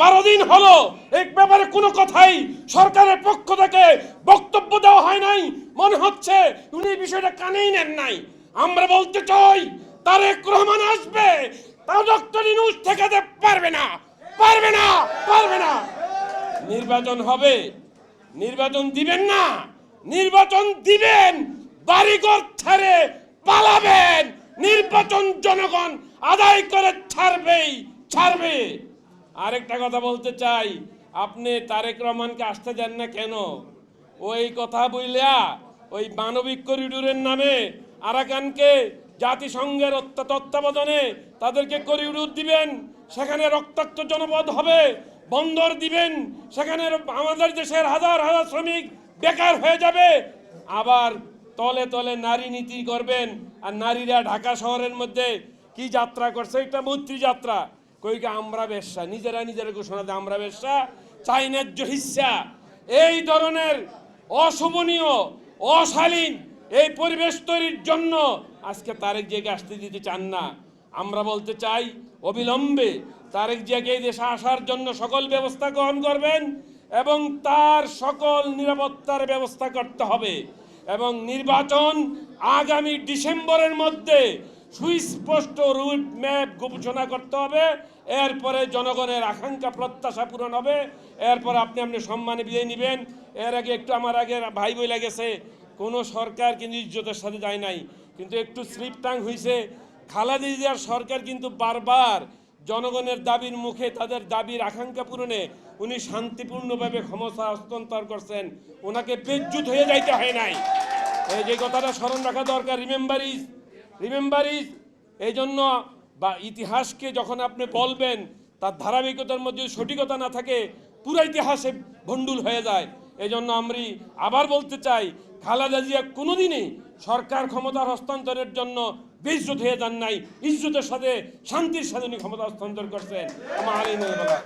বারো দিন হলো এক ব্যাপারে কোনো কথাই সরকারের পক্ষ থেকে বক্তব্য দেওয়া হয় নাই। মনে হচ্ছে উনি বিষয়টা কানেই নেন নাই। আমরা বলতে চাই, তারেক রহমান আসবে, তা ডক্টর ইনুস ঠেকাতে পারবে না পারবে না পারবে না। নির্বাচন হবে, নির্বাচন দিবেন না, নির্বাচন দিবেন, বাড়িঘর ছেড়ে পালাবেন, নির্বাচন জনগণ আদায় করে ছাড়বেই, ছাড়বে। আরেকটা কথা বলতে চাই। আপনি তারেক রহমানকে আসতে দেন না কেন? ওই কথা বইলা ওই মানবিক করিডোরের নামে আরাকানকে জাতিসংঘের তত্ত্বাবধানে তাদেরকে করিডোর দিবেন, সেখানে রক্তাক্ত জনপদ হবে, বন্দর দিবেন, সেখানে আমাদের দেশের হাজার হাজার শ্রমিক বেকার হয়ে যাবে। আবার তলে তলে নারী নীতি করবেন, আর নারীরা ঢাকা শহরের মধ্যে কি যাত্রা করছে? এটা মৈত্রী যাত্রা। কইকে আমরা বেশ্যা নিজেরা নিজেরা ঘোষণা দেয়, আমরা বেশ্যা চাই ন্যায্য এই ধরনের অশোভনীয়, অশালীন এই পরিবেশ তৈরির জন্য আজকে তারেক জিয়াকে আসতে দিতে চান না। আমরা বলতে চাই, অবিলম্বে তারেক জিয়াকে এই দেশে আসার জন্য সকল ব্যবস্থা গ্রহণ করবেন এবং তার সকল নিরাপত্তার ব্যবস্থা করতে হবে এবং নির্বাচন আগামী ডিসেম্বরের মধ্যে সুস্পষ্ট রুট ম্যাপ ঘোষণা করতে হবে। এরপরে জনগণের আকাঙ্ক্ষা প্রত্যাশা পূরণ হবে। এরপর আপনি আপনি সম্মানে বিদায় নেবেন। এর আগে একটু আমার আগে ভাই বই লাগেছে কোনো সরকার কিন্তু ইজ্জতের সাথে যায় নাই। কিন্তু একটু স্লিপ টাং হয়েছে খালাদি জিয়ার সরকার কিন্তু বারবার জনগণের দাবির মুখে তাদের দাবির আকাঙ্ক্ষা পূরণে উনি শান্তিপূর্ণভাবে ক্ষমতা হস্তান্তর করছেন। ওনাকে বেজ্জুত হয়ে যাইতে হয় নাই। এই যে কথাটা স্মরণ রাখা দরকার। রিমেম্বার ইজ রিমেম্বার ইজ এই জন্য বা ইতিহাসকে যখন আপনি বলবেন, তার ধারাবাহিকতার মধ্যে সঠিকতা না থাকে, পুরো ইতিহাসে ভণ্ডুল হয়ে যায়। এই জন্য আমি আবার বলতে চাই, খালেদা জিয়া কোনোদিনই সরকার ক্ষমতার হস্তান্তরের জন্য বেইজ্জত হয়ে যান নাই। ইজ্জতের সাথে, শান্তির সাথে উনি ক্ষমতা হস্তান্তর করছেন। আমার